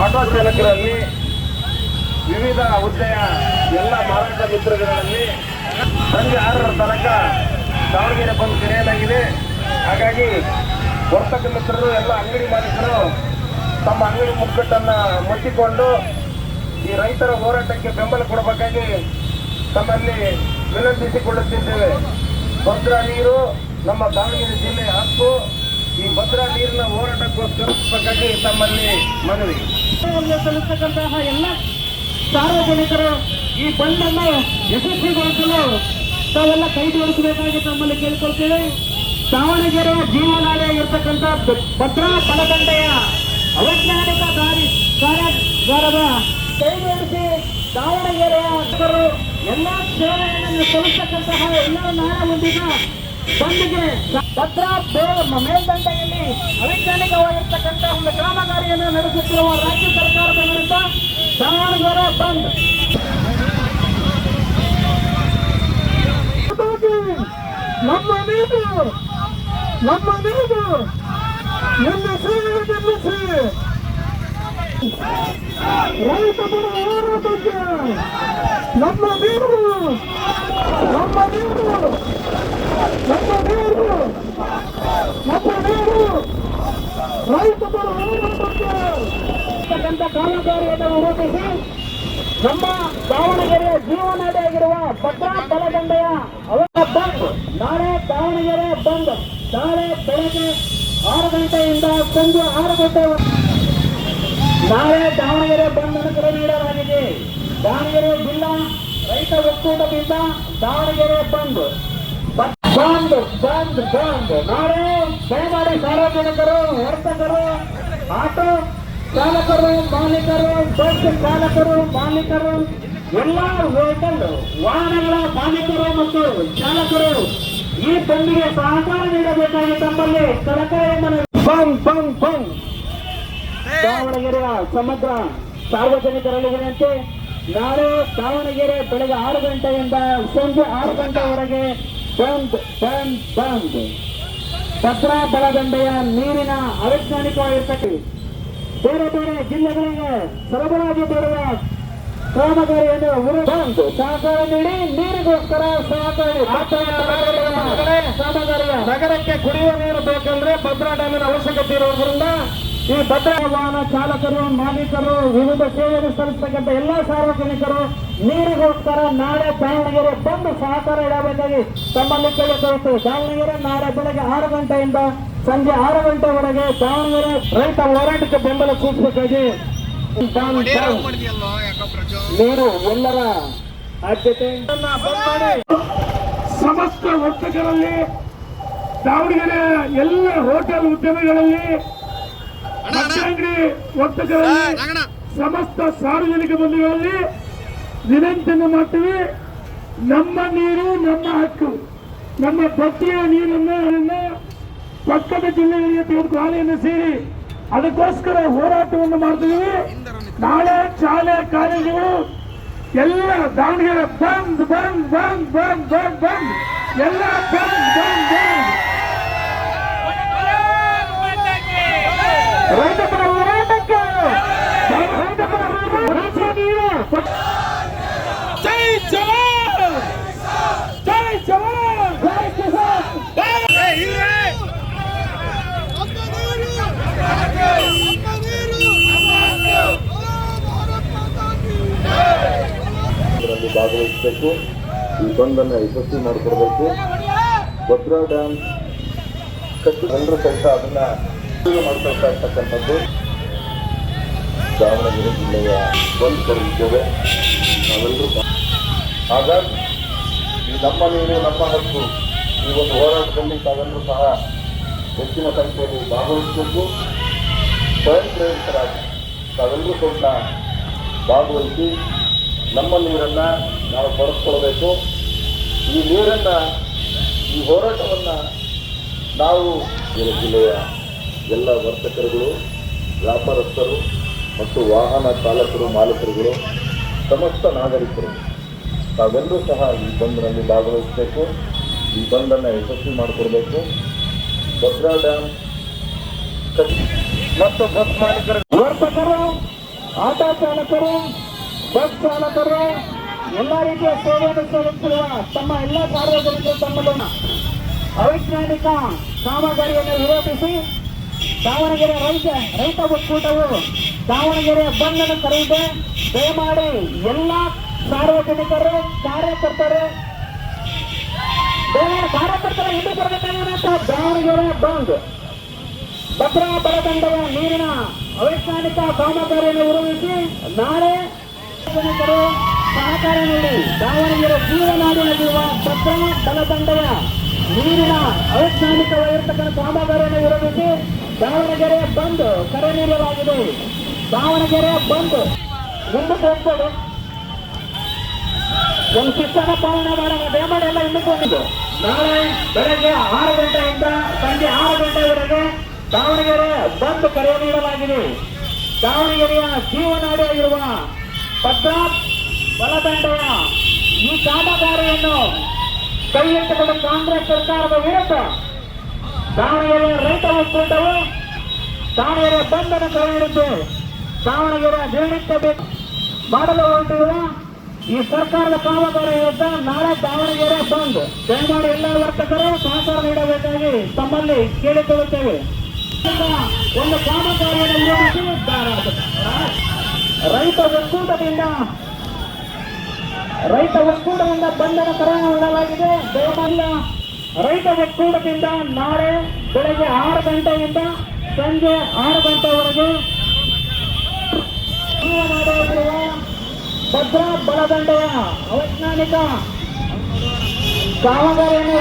Auto ಚಾಲಕರಲ್ಲಿ ವಿವಿಧ ಹುದ್ದೆಯ ಎಲ್ಲ ಮಾರಾಟ ಮಿತ್ರಗಳಲ್ಲಿ ಸಂಜೆ ಆರರ ತನಕ ದಾವಣಗೆರೆ ಬಂದು ಕರೆಯಲಾಗಿದೆ ಹಾಗಾಗಿ ವರ್ತಕ ಮಿತ್ರರು, ಎಲ್ಲ ಅಂಗಡಿ ಮಾಲೀಕರು ತಮ್ಮ ಅಂಗಡಿ ಮುಗ್ಗಟ್ಟನ್ನು ಮುಚ್ಚಿಕೊಂಡು ಈ ರೈತರ ಹೋರಾಟಕ್ಕೆ ಬೆಂಬಲ ಕೊಡಬೇಕಾಗಿ ತಮ್ಮಲ್ಲಿ ವಿನಂತಿಸಿಕೊಳ್ಳುತ್ತಿದ್ದೇವೆ. ಭದ್ರಾ ನೀರು ನಮ್ಮ ದಾವಣಗೆರೆ ಜಿಲ್ಲೆಯ ಹಕ್ಕು. ಈ ಭದ್ರಾ ನೀರಿನ ಹೋರಾಟಕ್ಕೋಸ್ಕರಕ್ಕಾಗಿ ತಮ್ಮಲ್ಲಿ ಮನವಿ. ಸಲ್ಲಿಸತಕ್ಕಂತಹ ಎಲ್ಲ ಸಾರ್ವಜನಿಕರು ಈ ಬಂಡನ್ನು ಯಶಸ್ವಿಗೊಳಿಸಲು ತಾವೆಲ್ಲ ಕೈ ಜೋಡಿಸಬೇಕಾಗಿ ತಮ್ಮಲ್ಲಿ ಕೇಳಿಕೊಳ್ತೇವೆ. ದಾವಣಗೆರೆ ಜೀವನಾಲಯ ಇರತಕ್ಕಂಥ ಭದ್ರಾ ಬಲದಂಡೆಯ ಅವೈಜ್ಞಾನಿಕ ದಾರಿ ಕಾರ್ಯಾಗಾರದ ಕೈ ಜೋಡಿಸಿ ದಾವಣಗೆರೆಯ ಎಲ್ಲ ಸೇವೆಯನ್ನು ಸಲ್ಲಿಸತಕ್ಕಂತಹ ಎಲ್ಲ ನ್ಯಾಯವೊಂದಿಗ ಬಂದಿಗೆ ಭದ್ರಾ ಮೇಲ್ದಂಡೆಯಲ್ಲಿ ಅವೈಜ್ಞಾನಿಕವಾಗಿರ್ತಕ್ಕಂಥ ಒಂದು ಕಾಮಗಾರಿಯನ್ನು ನಡೆಸುತ್ತಿರುವ ರಾಜ್ಯ ಸರ್ಕಾರದ ವಿರುದ್ಧ ದಾವಣಗೆರೆ ಬಂದ್. ನಮ್ಮ ನೀರು ನಮ್ಮ ನೀರು ಸೇವೆ ನಿಲ್ಲಿಸಿ. ರೈತ ಪರ ನಮ್ಮ ನೀರು ನಮ್ಮ ನೀರು ನಮ್ಮ ನೀರು ನಮ್ಮ ನೀರು ರೈತ ಪರ ಹೋರಾಟಕ್ಕೆ ಕಾಮಗಾರಿಯನ್ನು ವಿರೋಧಿಸಿ ನಮ್ಮ ದಾವಣಗೆರೆಯ ಜೀವನಾಡಿಯಾಗಿರುವ ಭದ್ರಾ ಬಲದಂಡೆಯ ಅವರ ಬಂದ್. ನಾಳೆ ದಾವಣಗೆರೆ ಬಂದ್. ನಾಳೆ ಬೆಳಗ್ಗೆ ಆರು ಗಂಟೆಯಿಂದ ಸಂಜೆ ಆರು ಗಂಟೆ ನಾಳೆ ದಾವಣಗೆರೆ ಕರೆ ನೀಡಲಾಗಿದೆ. ದಾವಣಗೆರೆ ಜಿಲ್ಲಾ ರೈತ ಒಕ್ಕೂಟದಿಂದ ದಾವಣಗೆರೆ ಬಂದ್. ಬಂದ್ ಬಂದ್ ಬಂದ್. ನಾಳೆ ದಯಮಾಡಿ ಸಾರ್ವಜನಿಕರು, ವರ್ತಕರು, ಆಟೋ ಚಾಲಕರು, ಮಾಲೀಕರು ಬಸ್ ಚಾಲಕರು ಮಾಲೀಕರು, ಎಲ್ಲ ವೆಹಿಕಲ್ ವಾಹನಗಳ ಮಾಲೀಕರು ಮತ್ತು ಚಾಲಕರು ಈ ಬಂದಿಗೆ ಸಹಕಾರ ನೀಡಬೇಕಾಗಿ ತಮ್ಮಲ್ಲಿ ಕಳಕಳಿಯನ್ನು ಬಂದ್ ಬಂದ್ ಬಂದ್. ದಾವಣಗೆರೆಯ ಸಮಗ್ರ ಸಾರ್ವಜನಿಕರಲ್ಲಿ ವಿನಂತಿ ನಾಳೆ ದಾವಣಗೆರೆ ಬೆಳಗ್ಗೆ ಆರು ಗಂಟೆಯಿಂದ ಸಂಜೆ ಆರು ಗಂಟೆವರೆಗೆ ಬಂದ್ ಬಂದ್ ಬಂದ್. ಭದ್ರಾ ಬಲದಂಡೆಯ ನೀರಿನ ಅವೈಜ್ಞಾನಿಕವಾಗಿರ್ತಕ್ಕಂಥ ಬೇರೆ ಬೇರೆ ಜಿಲ್ಲೆಗಳಿಗೆ ಸರಬರಾಜು ಬರುವ ಕಾಮಗಾರಿಯನ್ನು ಬಂದು. ಸಹಕಾರ ನೀಡಿ ನೀರಿಗೋಸ್ಕರ ಸಹಕಾರಿ ಕಾಮಗಾರಿಯ ನಗರಕ್ಕೆ ಕುಡಿಯುವ ನೀರು ಬೇಕಂದ್ರೆ ಭದ್ರಾ ಡ್ಯಾಮಿನ ಅವಶ್ಯಕತೆ ಇರೋದ್ರಿಂದ ಈ ಭದ್ರಾ ವಾಹನ ಚಾಲಕರು, ಮಾಲೀಕರು, ವಿವಿಧ ಸೇವೆಯನ್ನು ಸಲ್ಲಿಸತಕ್ಕಂಥ ಎಲ್ಲ ಸಾರ್ವಜನಿಕರು ನೀರಿಗೋಸ್ಕರ ನಾಳೆ ದಾವಣಗೆರೆ ಬಂದು ಸಹಕಾರ ಇಡಬೇಕಾಗಿ ತಮ್ಮಲ್ಲಿ ಕೇಳಿಕೊಳ್ಳುತ್ತೇವೆ ದಾವಣಗೆರೆ ನಾಳೆ ಬೆಳಗ್ಗೆ ಆರು ಗಂಟೆಯಿಂದ ಸಂಜೆ ಆರು ಗಂಟೆವರೆಗೆ ದಾವಣಗೆರೆ ರೈತ ಹೋರಾಟಕ್ಕೆ ಬೆಂಬಲ ಸೂಚಿಸಬೇಕಾಗಿ. ನೀರು ಎಲ್ಲರ ಆದ್ಯತೆ. ಸಮಸ್ತ ವರ್ತಕರಲ್ಲಿ ದಾವಣಗೆರೆ ಎಲ್ಲ ಹೋಟೆಲ್ ಉದ್ಯಮಿಗಳಲ್ಲಿ ಅಂಗಡಿ ವರ್ತಕರಲ್ಲಿ ಸಮಸ್ತ ಸಾರ್ವಜನಿಕ ಬಂಧುಗಳಲ್ಲಿ ವಿನಂತಿಯನ್ನು ಮಾಡ್ತೀವಿ. ನಮ್ಮ ನೀರು ನಮ್ಮ ಹಕ್ಕು ನಮ್ಮ ಭಕ್ತಿಯ ನೀರನ್ನು ಪಕ್ಕದ ಜಿಲ್ಲೆಗಳಿಗೆ ತೆಗೆದುಕೊಳ್ಳೆಯನ್ನು ಸೇರಿ ಅದಕ್ಕೋಸ್ಕರ ಹೋರಾಟವನ್ನು ಮಾಡ್ತೀವಿ ನಾಳೆ ಶಾಲೆ ಕಾಲೇಜುಗಳು ಎಲ್ಲ ದಾವಣಗೆರೆ ಬಂದ್ ಬಂದ್ ಬಂದ್ ಬಂದ್ ಬಂದ್ ಬಂದ್ ಎಲ್ಲ ಬಂದ್ ಬಂದ್ ಬಂದ್. ಭಾಗವಹಿಸಬೇಕು. ಈ ಬಂದನ್ನು ಯಶಸ್ವಿ ಮಾಡಿಕೊಡ್ಬೇಕು. ಭದ್ರಾ ಡ್ಯಾಮ್ ಕಟ್ಟಿ ಜನರು ಸಹಿತ ಅದನ್ನ ಮಾಡ್ಕೊಳ್ತಾ ಇರ್ತಕ್ಕಂಥದ್ದು. ದಾವಣಗೆರೆ ಜಿಲ್ಲೆಯ ಬಂದ್ ಕರೆದಿದ್ದೇವೆ ನಾವೆಲ್ಲರೂ ಹಾಗಾಗಿ, ಈ ನಮ್ಮ ನೀರು ನಮ್ಮ ಹಕ್ಕು. ಈ ಒಂದು ಹೋರಾಟದಲ್ಲಿ ತಾವೆಲ್ಲರೂ ಸಹ ಹೆಚ್ಚಿನ ಸಂಖ್ಯೆಯಲ್ಲಿ ಭಾಗವಹಿಸಬೇಕು. ಸ್ವಯಂ ಪ್ರೇರಿತರಾಗಿ ತಾವೆಲ್ಲರೂ ಕೂಡ ಭಾಗವಹಿಸಿ ನಮ್ಮ ನೀರನ್ನು ನಾವು ಬಳಸ್ಕೊಳ್ಬೇಕು ಈ ನೀರನ್ನು, ಈ ಹೋರಾಟವನ್ನು ನಾವು ಈ ಜಿಲ್ಲೆಯ ಎಲ್ಲ ವರ್ತಕರುಗಳು, ವ್ಯಾಪಾರಸ್ಥರು ಮತ್ತು ವಾಹನ ಚಾಲಕರು, ಮಾಲೀಕರುಗಳು, ಸಮಸ್ತ ನಾಗರಿಕರು, ತಾವೆಲ್ಲರೂ ಸಹ ಈ ಬಂದ್ನಲ್ಲಿ ಭಾಗವಹಿಸಬೇಕು. ಈ ಬಂದನ್ನು ಯಶಸ್ವಿ ಮಾಡಿಕೊಡ್ಬೇಕು. ಭದ್ರಾ ಡ್ಯಾಮ್ ಮತ್ತು ಬಸ್ ಮಾಲೀಕರು, ವರ್ತಕರು, ಆಟೋ ಚಾಲಕರು ಬಸ್ ಚಾಲಕರು ಎಲ್ಲ ರೀತಿಯ ಸೇವೆಯನ್ನು ಸಲ್ಲಿಸುತ್ತಿರುವ ತಮ್ಮ ಎಲ್ಲ ಸಾರ್ವಜನಿಕರು ತಮ್ಮಲ್ಲಿನ ಅವೈಜ್ಞಾನಿಕ ಕಾಮಗಾರಿಯನ್ನು ವಿರೋಧಿಸಿ ದಾವಣಗೆರೆ ರೈತ ರೈತ ಒಕ್ಕೂಟವು ದಾವಣಗೆರೆ ಬಂದನ್ನು ಕರೆಯಿದೆ ದಯಮಾಡಿ ಎಲ್ಲ ಸಾರ್ವಜನಿಕರು, ಕಾರ್ಯಕರ್ತರು ಕಾರ್ಯಕರ್ತರ ಹಿಂದೆ ಬರಬೇಕಾಗಿರುವಂತಹ ದಾವಣಗೆರೆ ಬಂದ್. ಭದ್ರಾ ಬಲದಂಡದ ನೀರಿನ ಅವೈಜ್ಞಾನಿಕ ಕಾಮಗಾರಿಯನ್ನು ವಿರೋಧಿಸಿ ನಾಳೆ ಸಾರ್ವಜನಿಕರು ಸಹಕಾರ ನೀಡಿ ದಾವಣಗೆರೆ ಜೀವನಾಡಿನಲ್ಲಿರುವ ಬಲತಂಡದ ನೀರಿನ ಅವೈಜ್ಞಾನಿಕವಾಗಿರ್ತಕ್ಕಂಥ ಕಾಮಗಾರಿಯನ್ನು ವಿರೋಧಿಸಿ ದಾವಣಗೆರೆ ಬಂದ್ ಕರೆ ನೀಡಲಾಗಿದೆ. ದಾವಣಗೆರೆ ಬಂದ್ ಮುಂದಕ್ಕೆ ಹೋಗ್ಬೋದು ಒಂದು ಶಿಕ್ಷಣ ಪಾಲನೆ ಮಾಡೋಣ ದಯಮಾಡಿ ಎಲ್ಲ ಹಿಂದಕ್ಕೆ ಬಂದಿದ್ದು ನಾಳೆ ಬೆಳಗ್ಗೆ ಆರು ಗಂಟೆಯಿಂದ ಸಂಜೆ ಆರು ಗಂಟೆವರೆಗೆ ದಾವಣಗೆರೆ ಬಂದ್ ಕರೆ ನೀಡಲಾಗಿದೆ. ದಾವಣಗೆರೆಯ ಜೀವನಾಡಿಯಾಗಿರುವ ಭದ್ರಾ ಬಲದಂಡೆಯ ಈ ಕಾಮಗಾರಿಯನ್ನು ಕೈ ಎತ್ತಿಕೊಂಡ ಕಾಂಗ್ರೆಸ್ ಸರ್ಕಾರದ ವಿರುದ್ಧ ದಾವಣಗೆರೆ ರೈತ ಒಕ್ಕೂಟವು ದಾವಣಗೆರೆ ಬಂಧನ ಕೈಗೊಂಡಿದ್ದು ದಾವಣಗೆರೆ ದಿನನಿತ್ಯ ಬೇಕು ಮಾಡಲು ಹೊರಟಿರುವ ಈ ಸರ್ಕಾರದ ಕಾಮಗಾರಿ ವಿರುದ್ಧ ನಾಳೆ ದಾವಣಗೆರೆ ಬಂದ್. ದಯಮಾಡಿ ಎಲ್ಲ ವರ್ತಕರು ಸಹಕಾರ ನೀಡಬೇಕಾಗಿ ತಮ್ಮಲ್ಲಿ ಕೇಳಿಕೊಳ್ಳುತ್ತೇವೆ. ಒಂದು ಕಾಮಗಾರಿಯನ್ನು ವಿರೋಧಿಸಿ ರೈತ ಒಕ್ಕೂಟದಿಂದ ರೈತ ಒಕ್ಕೂಟದಿಂದ ಬಂಧನ ನೀಡಲಾಗಿದೆ ದಯಮಾಡಿ ರೈತ ಒಕ್ಕೂಟದಿಂದ ನಾಳೆ ಬೆಳಗ್ಗೆ ಆರು ಗಂಟೆಯಿಂದ ಸಂಜೆ ಆರು ಗಂಟೆವರೆಗೆ ಭದ್ರಾ ಬಲದಂಡೆಯ ಅವೈಜ್ಞಾನಿಕ ಕಾಮಗಾರಿಯನ್ನು